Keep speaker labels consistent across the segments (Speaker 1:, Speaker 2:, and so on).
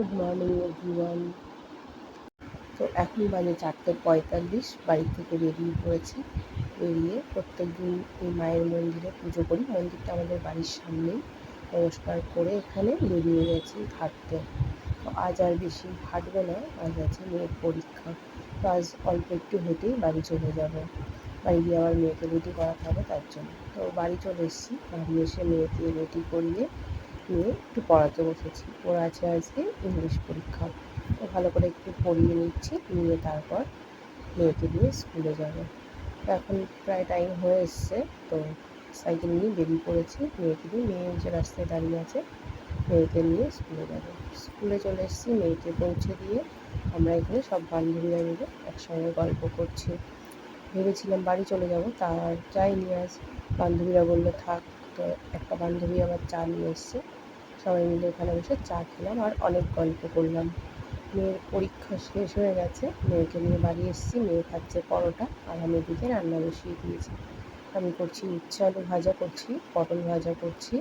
Speaker 1: Good morning everyone তো এখন বাজে চারটে পঁয়তাল্লিশ, বাড়ি থেকে বেরিয়ে পড়েছি। বেরিয়ে প্রত্যেক দিন এই মায়ের মন্দিরে পুজো করি। মন্দিরটা আমাদের বাড়ির সামনেই। নমস্কার করে এখানে বেরিয়ে গেছি হাঁটতে তো আজ আর বেশি হাঁটবো না, আজ আছে মেয়ের পরীক্ষা। তো আজ অল্প একটু হেঁটেই বাড়ি চলে যাব। বাড়ি গিয়ে আবার মেয়েকে রেডি করাতে হবে, তার জন্য। তো বাড়ি চলে এসেছি। বাড়ি এসে মেয়েকে রেডি করিয়ে নিয়ে একটু পড়াতে বসেছি। ওর আছে আজকে ইংলিশ পরীক্ষা। তো ভালো করে একটু পড়িয়ে নিচ্ছি, নিয়ে তারপর মেয়েকে দিয়ে স্কুলে যাব। এখন প্রায় টাইম হয়ে এসছে, তো সাইকেল নিয়ে বেরিয়ে পড়েছি। মেয়েকে দিয়ে মেয়ে যে রাস্তায় দাঁড়িয়ে আছে, মেয়েকে নিয়ে স্কুলে যাব। স্কুলে চলে এসেছি, মেয়েকে পৌঁছে দিয়ে আমরা এখানে সব বান্ধবীরা মিলে একসঙ্গে গল্প করছি। ভেবেছিলাম বাড়ি চলে যাব, তার যাইনি আজ। বান্ধবীরা বলল, থাক তো একটা বান্ধবী আবার চা নিয়ে এসছে। সবাই মিলে ওখানে বসে চা খেলাম আর অনেক গল্প করলাম। মেয়ের পরীক্ষা শেষ হয়ে গেছে। মেয়েকে নিয়ে বাড়ি এসেছি। মেয়ে খাচ্ছে পরোটা আর আমি এদিকে রান্না বসিয়ে দিয়েছি। আমি করছি উচ্ছে আলু ভাজা করছি, পটল ভাজা করছি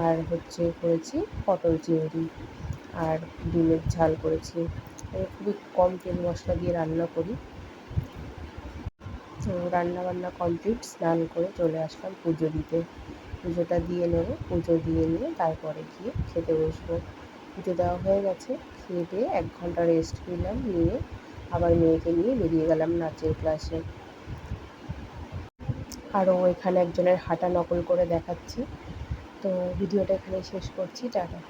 Speaker 1: আর হচ্ছে করেছি পটল চিংড়ি আর ডিমের ঝাল করেছি। আমি খুবই কম তেল মশলা দিয়ে রান্না করি। রান্না বান্না কমপ্লিট, স্নান করে চলে আসলাম পুজো দিতে। পুজোটা দিয়ে নেব, পুজো দিয়ে নিয়ে তারপরে গিয়ে খেতে বসবো। পুজো দেওয়া হয়ে গেছে, খেয়ে দিয়ে এক ঘণ্টা রেস্ট নিলাম, নিয়ে আবার মেয়েকে নিয়ে বেরিয়ে গেলাম নাচের ক্লাসে আরও এখানে একজনের হাঁটা নকল করে দেখাচ্ছি। তো ভিডিওটা এখানে শেষ করছি, টাটা।